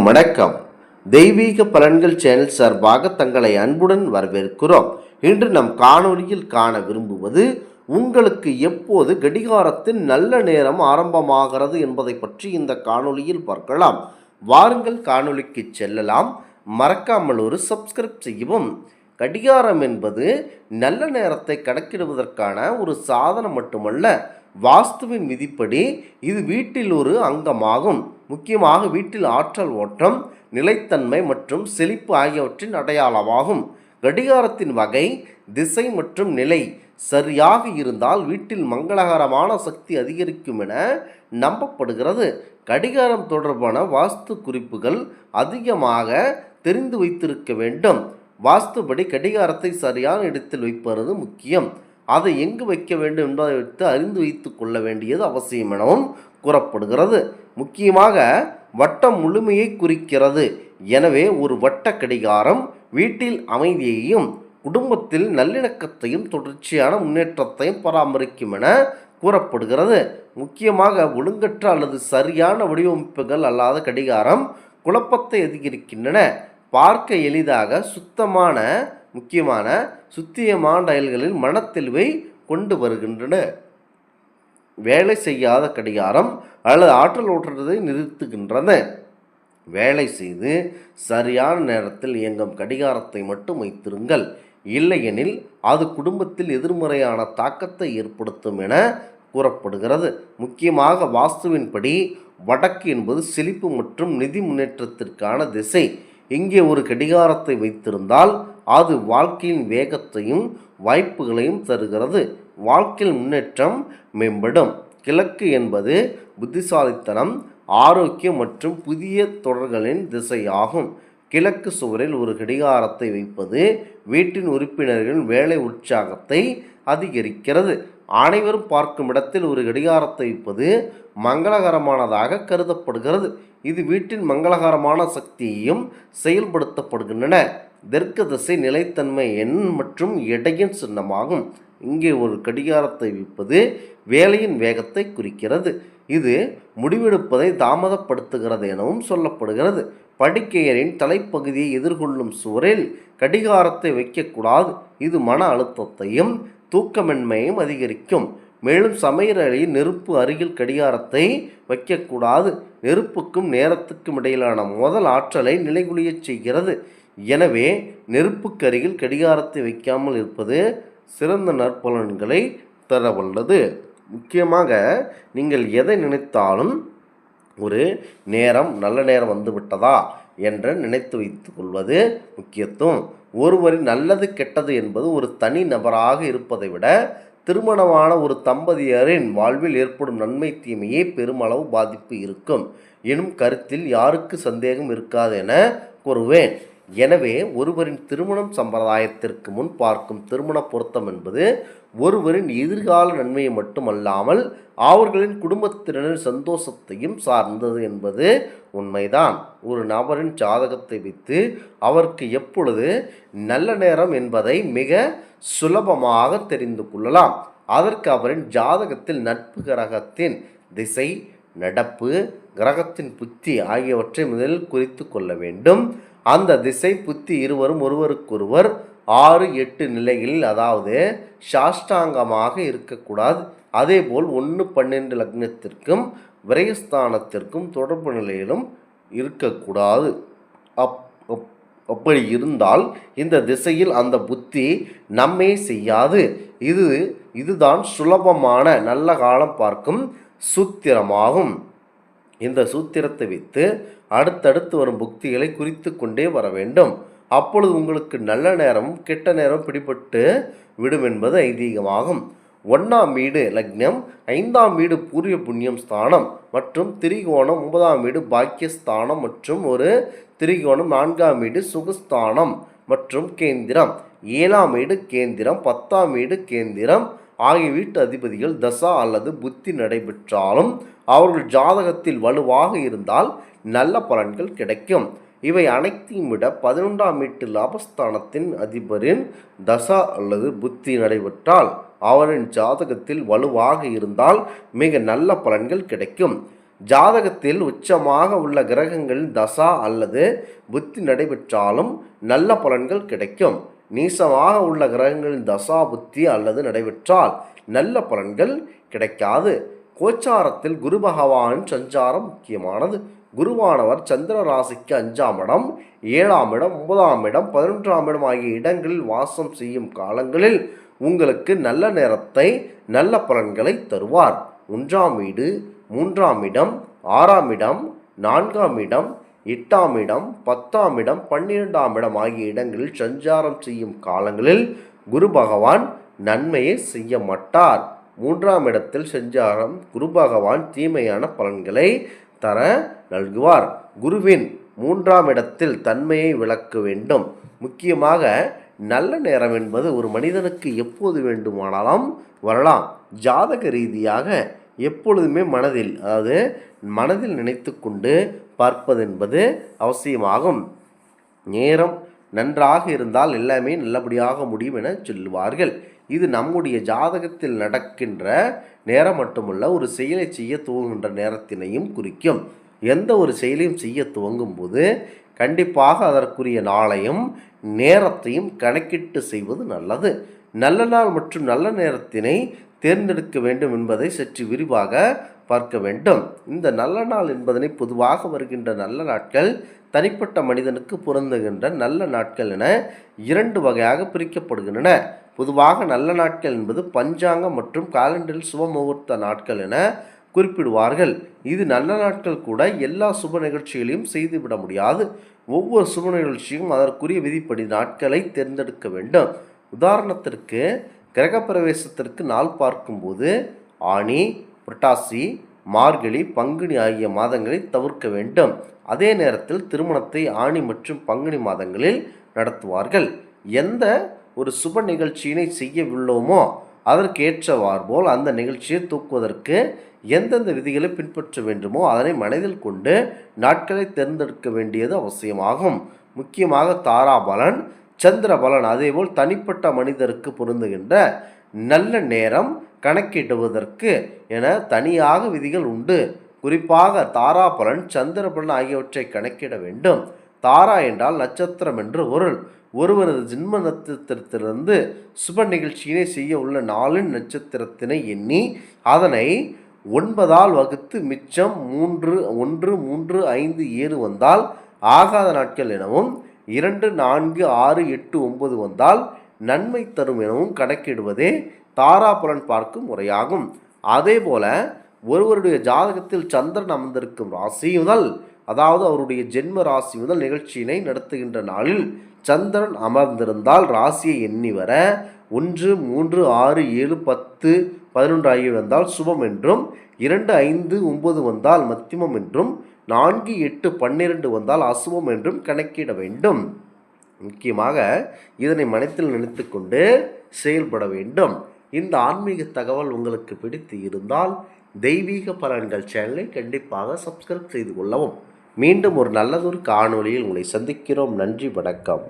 அனைவருக்கும் வணக்கம். தெய்வீக பலன்கள் சேனல் சார்பாக தங்களை அன்புடன் வரவேற்கிறோம். இன்று நம் காணொலியில் காண விரும்புவது உங்களுக்கு எப்போது கடிகாரத்தின் நல்ல நேரம் ஆரம்பமாகிறது என்பதை பற்றி இந்த காணொலியில் பார்க்கலாம். வாருங்கள் காணொலிக்கு செல்லலாம். மறக்காமல் ஒரு சப்ஸ்கிரைப் செய்யவும். கடிகாரம் என்பது நல்ல நேரத்தை கணக்கிடுவதற்கான ஒரு சாதனம் மட்டுமல்ல வாஸ்துவின் விதிப்படி இது வீட்டில் ஒரு அங்கமாகும். முக்கியமாக வீட்டில் ஆற்றல் ஓட்டம் நிலைத்தன்மை மற்றும் செழிப்பு ஆகியவற்றின் அடையாளமாகும். கடிகாரத்தின் வகை திசை மற்றும் நிலை சரியாக இருந்தால் வீட்டில் மங்களகரமான சக்தி அதிகரிக்கும் என நம்பப்படுகிறது. கடிகாரம் தொடர்பான வாஸ்து குறிப்புகள் அதிகமாக தெரிந்து வைத்திருக்க வேண்டும். வாஸ்துபடி கடிகாரத்தை சரியான இடத்தில் வைப்பது முக்கியம். அதை எங்கு வைக்க வேண்டும் என்பதை வைத்து அறிந்து வைத்து கொள்ள வேண்டியது அவசியம் எனவும் கூறப்படுகிறது. முக்கியமாக வட்டம் முழுமையை குறிக்கிறது. எனவே ஒரு வட்ட கடிகாரம் வீட்டில் அமைதியையும் குடும்பத்தில் நல்லிணக்கத்தையும் தொடர்ச்சியான முன்னேற்றத்தையும் பராமரிக்கும் என கூறப்படுகிறது. முக்கியமாக ஒழுங்கற்ற அல்லது சரியான வடிவமைப்புகள் அல்லாத கடிகாரம் குழப்பத்தை அதிகரிக்கின்றன பார்க்க எளிதாக சுத்தமான முக்கியமான சுத்தியமான டயல்களில் மனத்தெளிவை கொண்டு வருகின்றன. வேலை செய்யாத கடிகாரம் அல்லது ஆற்றல் ஓட்டுறதை நிறுத்துகின்றன. வேலை செய்து சரியான நேரத்தில் இயங்கும் கடிகாரத்தை மட்டும் வைத்திருங்கள். இல்லையெனில் அது குடும்பத்தில் எதிர்மறையான தாக்கத்தை ஏற்படுத்தும் என கூறப்படுகிறது. முக்கியமாக வாஸ்துவின்படி வடக்கு என்பது செழிப்பு மற்றும் நிதி முன்னேற்றத்திற்கான திசை. இங்கே ஒரு கடிகாரத்தை வைத்திருந்தால் அது வாழ்க்கையின் வேகத்தையும் வாய்ப்புகளையும் தருகிறது. வாழ்க்கையில் முன்னேற்றம் மேம்படும். கிழக்கு என்பது புத்திசாலித்தனம் ஆரோக்கியம் மற்றும் புதிய தொடர்களின் திசையாகும். கிழக்கு சுவரில் ஒரு கடிகாரத்தை வைப்பது வீட்டின் உறுப்பினர்களின் வேலை உற்சாகத்தை அதிகரிக்கிறது. அனைவரும் பார்க்கும் இடத்தில் ஒரு கடிகாரத்தை வைப்பது மங்களகரமானதாக கருதப்படுகிறது. இது வீட்டின் மங்களகரமான சக்தியையும் செயல்படுத்தப்படுகின்றன. தெற்கு திசை நிலைத்தன்மை எண் மற்றும் எடையின் சின்னமாகும். இங்கே ஒரு கடிகாரத்தை வைப்பது வேலையின் வேகத்தை குறிக்கிறது. இது முடிவெடுப்பதை தாமதப்படுத்துகிறது எனவும் சொல்லப்படுகிறது. படுக்கையரின் தலைப்பகுதியை எதிர்கொள்ளும் சுவரில் கடிகாரத்தை வைக்கக்கூடாது. இது மன அழுத்தத்தையும் தூக்கமின்மையும் அதிகரிக்கும். மேலும் சமையலறையில் நெருப்பு அருகில் கடிகாரத்தை வைக்கக்கூடாது. நெருப்புக்கும் நேரத்துக்கும் இடையிலான முதல் ஆற்றலை நிலைகுலியச் செய்கிறது. எனவே நெருப்புக்கு அருகில் கடிகாரத்தை வைக்காமல் இருப்பது சிறந்த நற்பலன்களை தரவல்லது. முக்கியமாக நீங்கள் எதை நினைத்தாலும் ஒரு நேரம் நல்ல நேரம் வந்துவிட்டதா என்று நினைத்து வைத்துக் கொள்வது முக்கியத்துவம். ஒருவரின் நல்லது கெட்டது என்பது ஒரு தனி நபராக இருப்பதை விட திருமணமான ஒரு தம்பதியரின் வாழ்வில் ஏற்படும் நன்மை தீமையே பெருமளவு பாதிப்பு இருக்கும். எனும் கருத்தில் யாருக்கு சந்தேகம் இருக்காது என கூறுவேன். எனவே ஒருவரின் திருமணம் சம்பிரதாயத்திற்கு முன் பார்க்கும் திருமண பொருத்தம் என்பது ஒருவரின் எதிர்கால நன்மையை மட்டுமல்லாமல் அவர்களின் குடும்பத்தினரின் சந்தோஷத்தையும் சார்ந்தது என்பது உண்மைதான். ஒரு நபரின் ஜாதகத்தை வைத்து அவருக்கு எப்பொழுது நல்ல நேரம் என்பதை மிக சுலபமாக தெரிந்து கொள்ளலாம். அதற்கு அவரின் ஜாதகத்தில் நட்பு கிரகத்தின் திசை நடப்பு கிரகத்தின் புத்தி ஆகியவற்றை முதலில் குறித்து கொள்ள வேண்டும். அந்த திசை புத்தி இருவரும் ஒருவருக்கொருவர் ஆறு எட்டு நிலைகளில் அதாவது சாஷ்டாங்கமாக இருக்கக்கூடாது. அதேபோல் ஒன்று பன்னெண்டு லக்னத்திற்கும் விரயஸ்தானத்திற்கும் தொடர்பு நிலையிலும் இருக்கக்கூடாது. அப் அப்படி இருந்தால் இந்த திசையில் அந்த புத்தி நம்மை செய்யாது. இது இதுதான் சுலபமான நல்ல காலம் பார்க்கும் சூத்திரமாகும். இந்த சூத்திரத்தை வைத்து அடுத்தடுத்து வரும் புக்திகளை குறித்து கொண்டே வர வேண்டும். அப்பொழுது உங்களுக்கு நல்ல நேரமும் கெட்ட நேரம் பிடிபட்டு விடும் என்பது ஐதீகமாகும். ஒன்றாம் வீடு லக்னம் ஐந்தாம் வீடு பூர்வ புண்ணியம் ஸ்தானம் மற்றும் திரிகோணம் ஒன்பதாம் வீடு பாக்கியஸ்தானம் மற்றும் ஒரு திரிகோணம் நான்காம் வீடு சுகஸ்தானம் மற்றும் கேந்திரம். ஏழாம் வீடு கேந்திரம் பத்தாம் வீடு கேந்திரம் ஆகிய வீட்டு அதிபதிகள் தசா அல்லது புத்தி நடைபெற்றாலும் அவர்கள் ஜாதகத்தில் வலுவாக இருந்தால் நல்ல பலன்கள் கிடைக்கும். இவை அனைத்தையும் விட பதினொன்றாம் வீட்டு லாபஸ்தானத்தின் அதிபரின் தசா அல்லது புத்தி நடைபெற்றால் அவரின் ஜாதகத்தில் வலுவாக இருந்தால் மிக நல்ல பலன்கள் கிடைக்கும். ஜாதகத்தில் உச்சமாக உள்ள கிரகங்களின் தசா அல்லது புத்தி நடைபெற்றாலும் நல்ல பலன்கள் கிடைக்கும். நீசமாக உள்ள கிரகங்களின் தசா புத்தி அல்லது நடைபெற்றால் நல்ல பலன்கள் கிடைக்காது. கோச்சாரத்தில் குரு பகவான் சஞ்சாரம் முக்கியமானது. குருவானவர் சந்திர ராசிக்கு அஞ்சாம் இடம் ஏழாம் இடம் ஒன்பதாம் இடம் பதினொன்றாம் இடம் ஆகிய இடங்களில் வாசம் செய்யும் காலங்களில் உங்களுக்கு நல்ல நேரத்தை நல்ல பலன்களை தருவார். ஒன்றாம் வீடு மூன்றாம் இடம் ஆறாம் இடம் நான்காம் இடம் எட்டாம் இடம் பத்தாம் இடம் பன்னிரெண்டாம் இடம் ஆகிய இடங்களில் சஞ்சாரம் செய்யும் காலங்களில் குரு பகவான் நன்மையை செய்ய மாட்டார். மூன்றாம் இடத்தில் சஞ்சாரம் குரு பகவான் தீமையான பலன்களை தர நல்குவார். குருவின் மூன்றாம் இடத்தில் தன்மையை விளக்க வேண்டும். முக்கியமாக நல்ல நேரம் என்பது ஒரு மனிதனுக்கு எப்போது வேண்டுமானாலும் வரலாம். ஜாதக ரீதியாக எப்பொழுதுமே மனதில் அதாவது மனதில் நினைத்து கொண்டு பார்ப்பது என்பது அவசியமாகும். நேரம் நன்றாக இருந்தால் எல்லாமே நல்லபடியாக முடியும் என சொல்லுவார்கள். இது நம்முடைய ஜாதகத்தில் நடக்கின்ற நேரம் மட்டுமல்ல ஒரு செயலை செய்ய துவங்குகின்ற நேரத்தினையும் குறிக்கும். எந்த ஒரு செயலையும் செய்ய துவங்கும் போது கண்டிப்பாக அதற்குரிய நாளையும் நேரத்தையும் கணக்கிட்டு செய்வது நல்லது. நல்ல நாள் மற்றும் நல்ல நேரத்தினை தேர்ந்தெடுக்க வேண்டும் என்பதை சற்று விரிவாக பார்க்க வேண்டும். இந்த நல்ல நாள் என்பதனை பொதுவாக வருகின்ற நல்ல நாட்கள் தனிப்பட்ட மனிதனுக்கு பொருந்துகின்ற நல்ல நாட்கள் என இரண்டு வகையாக பிரிக்கப்படுகின்றன. பொதுவாக நல்ல நாட்கள் என்பது பஞ்சாங்கம் மற்றும் காலண்டரில் சுப முகூர்த்த நாட்கள் என குறிப்பிடுவார்கள். இது நல்ல நாட்கள் கூட எல்லா சுப நிகழ்ச்சிகளையும் செய்துவிட முடியாது. ஒவ்வொரு சுப நிகழ்ச்சியும் அதற்குரிய விதிப்படி நாட்களை தேர்ந்தெடுக்க வேண்டும். உதாரணத்திற்கு கிரகப்பிரவேசத்திற்கு நாள் பார்க்கும்போது ஆணி புரட்டாசி மார்கழி பங்குனி ஆகிய மாதங்களை தவிர்க்க வேண்டும். அதே நேரத்தில் திருமணத்தை ஆணி மற்றும் பங்குனி மாதங்களில் நடத்துவார்கள். எந்த ஒரு சுப நிகழ்ச்சியினை செய்யவில்லோமோ அதற்கு ஏற்றவாறு போல் அந்த நிகழ்ச்சியை தூக்குவதற்கு எந்தெந்த விதிகளை பின்பற்ற வேண்டுமோ அதனை மனதில் கொண்டு நாட்களை தேர்ந்தெடுக்க வேண்டியது அவசியமாகும். முக்கியமாக தாராபலன் சந்திரபலன் அதேபோல் தனிப்பட்ட மனிதருக்கு பொருந்துகின்ற நல்ல நேரம் கணக்கிடுவதற்கு என தனியாக விதிகள் உண்டு. குறிப்பாக தாராபலன் சந்திரபலன் ஆகியவற்றை கணக்கிட வேண்டும். தாரா என்றால் நட்சத்திரம் என்று பொருள். ஒருவரது ஜென்ம நட்சத்திரத்திலிருந்து சுப நிகழ்ச்சியினை செய்ய உள்ள நாளின் நட்சத்திரத்தினை எண்ணி அதனை ஒன்பதால் வகுத்து மிச்சம் மூன்று ஒன்று மூன்று ஐந்து ஏழு வந்தால் ஆகாத நாட்கள் எனவும் இரண்டு நான்கு ஆறு எட்டு ஒன்பது வந்தால் நன்மை தரும் எனவும் கணக்கிடுவதே தாராபலன் பார்க்கும் முறையாகும். அதே போல ஒருவருடைய ஜாதகத்தில் சந்திரன் அமர்ந்திருக்கும் ராசி முதல் அதாவது அவருடைய ஜென்ம ராசி முதல் நிகழ்ச்சியினை நடத்துகின்ற நாளில் சந்திரன் அமர்ந்திருந்தால் ராசியை எண்ணி வர ஒன்று மூன்று ஆறு ஏழு பத்து பதினொன்று ஆகிய வந்தால் சுபம் என்றும் இரண்டு ஐந்து ஒன்பது வந்தால் மத்தியமம் என்றும் நான்கு எட்டு பன்னிரண்டு வந்தால் அசுவம் என்றும் கணக்கிட வேண்டும். முக்கியமாக இதனை மனத்தில் நினைத்து கொண்டு செயல்பட வேண்டும். இந்த ஆன்மீக தகவல் உங்களுக்கு பிடித்து இருந்தால் தெய்வீக பலன்கள் சேனலை கண்டிப்பாக சப்ஸ்கிரைப் செய்து கொள்ளவும். மீண்டும் ஒரு நல்லதொரு காணொளியில் உங்களை சந்திக்கிறோம். நன்றி வணக்கம்.